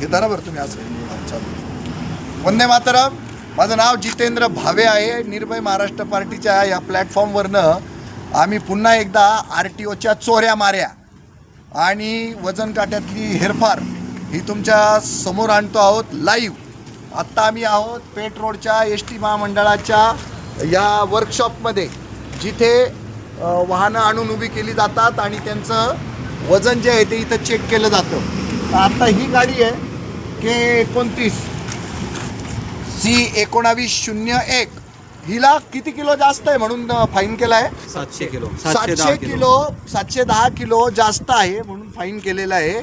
हे बरोबर तुम्ही असं चालू वंदे मातरम. माझं नाव जितेंद्र भावे आहे. निर्भय महाराष्ट्र पार्टीच्या या प्लॅटफॉर्मवरनं आम्ही पुन्हा एकदा आर टी ओच्या चोऱ्या माऱ्या. आणि वजन काट्यातली हेरफार ही तुमच्यासमोर आणतो आहोत लाईव्ह आत्ता आम्ही आहोत पेट रोडच्या एस टी महामंडळाच्या या वर्कशॉपमध्ये जिथे वाहनं आणून उभी केली जातात आणि त्यांचं वजन जे आहे ते इथं चेक केलं जातं. आत्ता ही गाडी आहे के एकोणतीस. सी एकोणावीस शून्य एक. हिला किती किलो जास्त आहे म्हणून फाईन केला आहे सातशे किलो. सातशे किलो. सातशे दहा किलो जास्त आहे म्हणून फाईन केलेला आहे.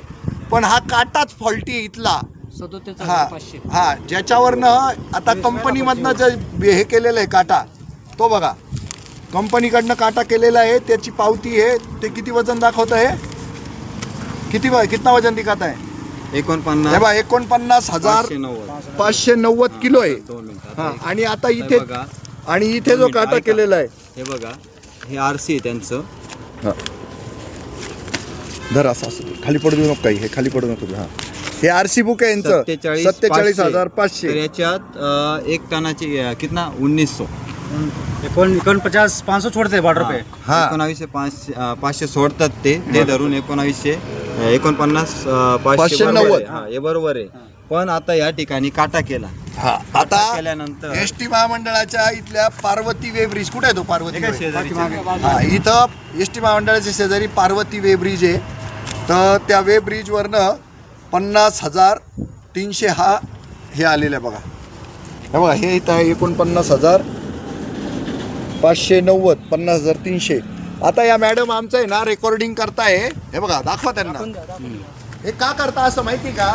पण हा काटाच फॉल्टी इथला. हा हा ज्याच्यावरनं आता कंपनीमधनं जे हे केलेलं आहे काटा तो बघा. कंपनीकडनं काटा केलेला आहे त्याची पावती आहे ते किती वजन दाखवत आहे किती व- कितना वजन दिखत आहे हे? एकोणपन्नास. बघा एकोणपन्नास हजार पाचशे नव्वद. पाचशे नव्वद किलो आहे. दोन मिनिटं. हा आता आणि आता हे इथे बघा. आणि इथे जो काटा ऐका. केलेला आहे. हे बघा हे आर सी आहे त्यांचं. धर असं असं. खाली पडू देऊ नको काही हे खाली पडू नको हा. हे आर सी बुक आहे यांचं. सत्तेचाळीस. हजार तर पाचशे याच्यात अं, एक टनाची कितना? उन्नीस सौ एकोण एकोण पचास पाच सौ छोड़ते हैं. बॉर्डर पे. हा. एकोणावीसशे पाचशे अं, पाचशे सोडतात ते. ते धरून एकोणावीसशे अं, एकोणपन्नास अं, पाचशे पाचशे बरोबर नव्वद. आहे. हा हे बरोबर आहे. पण आता या ठिकाणी काटा केला. हा. आता केल्यानंतर एस टी महामंडळाच्या इथल्या पार्वती वे ब्रिज. कुठे आहे तो पार्वती हे काय वे? शेजारीचे? हा इथं एस टी महामंडळाच्या शेजारी पार्वती वे ब्रिज आहे. तर त्या वे ब्रिजवरनं पन्नास हजार तीनशे हा हे आलेलं आहे बघा. हे बघा हे इथं एकोणपन्नास हजार पाचशे नव्वद पन्नास हजार तीनशे. आता या मॅडम आमचं आहे ना रेकॉर्डिंग करताय. हे बघा दाखवा त्यांना. हे का करता असं माहिती का?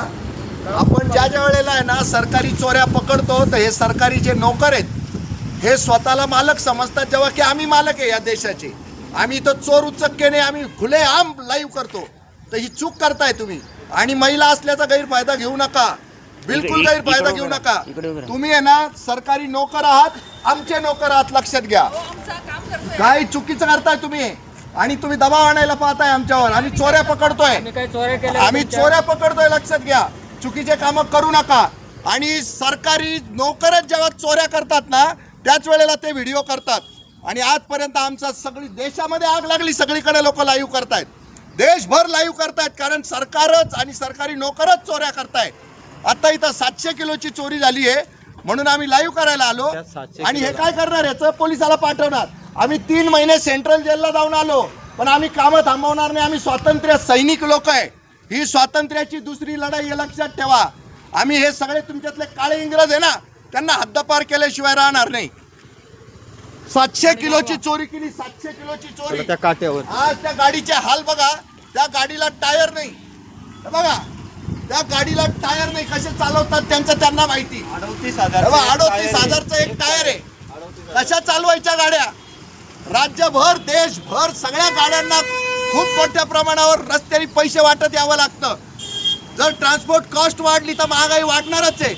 आपण ज्या ज्या वेळेला आहे ना सरकारी चोऱ्या पकडतो तर हे सरकारी जे नोकर आहेत हे स्वतःला मालक समजतात जेव्हा की आम्ही मालक आहे या देशाचे. आम्ही इथं चोर उचक्केने आम्ही खुले आम लाईव्ह करतो. तर ही चूक करताय तुम्ही. आणि महिला असल्याचा गैरफायदा घेऊ नका. बिलकुल इकडे- गैरफायदा इकडे घेऊ नका. तुम्ही आहे ना सरकारी नोकर आहात आमचे नोकर आहात लक्षात घ्या. काय चुकीचं करताय तुम्ही. आणि तुम्ही दबाव आणायला पाहताय आमच्यावर. आणि चोऱ्या पकडतोय. आम्ही चोऱ्या पकडतोय लक्षात घ्या. चुकीचे कामं करू नका. आणि सरकारी नोकरच जेव्हा चोऱ्या करतात ना त्याच वेळेला ते व्हिडिओ करतात. आणि आजपर्यंत आमचा सगळी देशामध्ये आग लागली सगळीकडे लोक लाईव्ह करतायत. देशभर लाईव्ह करतायत कारण सरकारच आणि सरकारी नोकरच चोऱ्या करतायत. आता इथं सातशे किलोची चोरी झाली आहे. म्हणून आम्ही लाईव्ह करायला आलो. त्या 700 आणि हे काय करणार याचं? पोलिसाला पाठवणार. आम्ही तीन महिने सेंट्रल जेलला जाऊन आलो. पण आम्ही कामं थांबवणार नाही. आम्ही स्वातंत्र्य सैनिक लोक आहे. ही स्वातंत्र्याची दुसरी लढाई हे लक्षात ठेवा. आम्ही हे सगळे तुमच्यातले काळे इंग्रज आहे ना त्यांना हद्दपार केल्याशिवाय राहणार नाही. सातशे किलोची चोरी केली सातशे किलोची चोरी. त्या काट्यावर. आज त्या गाडीचे हाल बघा. त्या गाडीला टायर नाही. बघा त्या गाडीला टायर नाही कसे चालवतात त्यांचं त्यांना माहिती. अडतीस हजारचं एक टायर आहे. कशा चालवायच्या गाड्या? राज्यभर देशभर सगळ्या गाड्यांना खूप मोठ्या प्रमाणावर रस्त्याने पैसे वाटत यावं लागतं. जर ट्रान्सपोर्ट कॉस्ट वाढली तर महागाई वाढणारच आहे.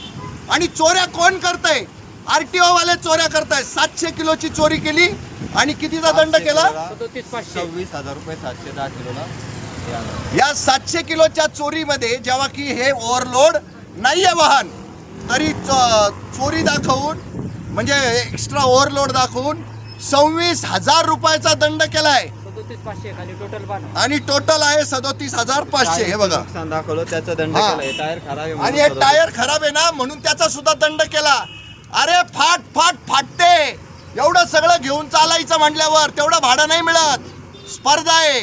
आणि चोऱ्या कोण करतंय? आरटीओ वाले चोऱ्या करताय सातशे किलोची चोरी केली आणि कितीचा दंड केला. सदोतीस पाचशे. सव्वीस हजार रुपये सातशे दहा किलोला. या सातशे किलोच्या चोरीमध्ये जेव्हा की हे ओव्हरलोड नाहीये वाहन तरी चोरी दाखवून म्हणजे एक्स्ट्रा ओव्हरलोड दाखवून सव्वीस हजार रुपयाचा दंड टोटल पाना आणि टोटल आहे सदोतीस हजार पाचशे हे बघा. नुकसान दाखवलं त्याचा दंड. केला टायर खराब आहे म्हणून आणि हे. टायर खराब आहे ना म्हणून त्याचा सुद्धा दंड केला. अरे फाट फाट फाटते. एवढं सगळं घेऊन चालायचं म्हटल्यावर तेवढं भाडं नाही मिळत. स्पर्धा आहे.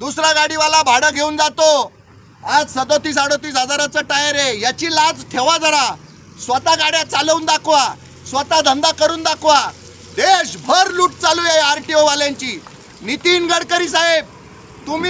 दुसरा गाडीवाला भाडं घेऊन जातो. आज सदोतीस अडोतीस हजाराचं टायर आहे. याची लाज ठेवा जरा. स्वतः गाड्या चालवून दाखवा. स्वतः धंदा करून दाखवा. देशभर लूट चालू आहे आर टी वाल्यांची. नितीन गडकरी साहेब तुम्ही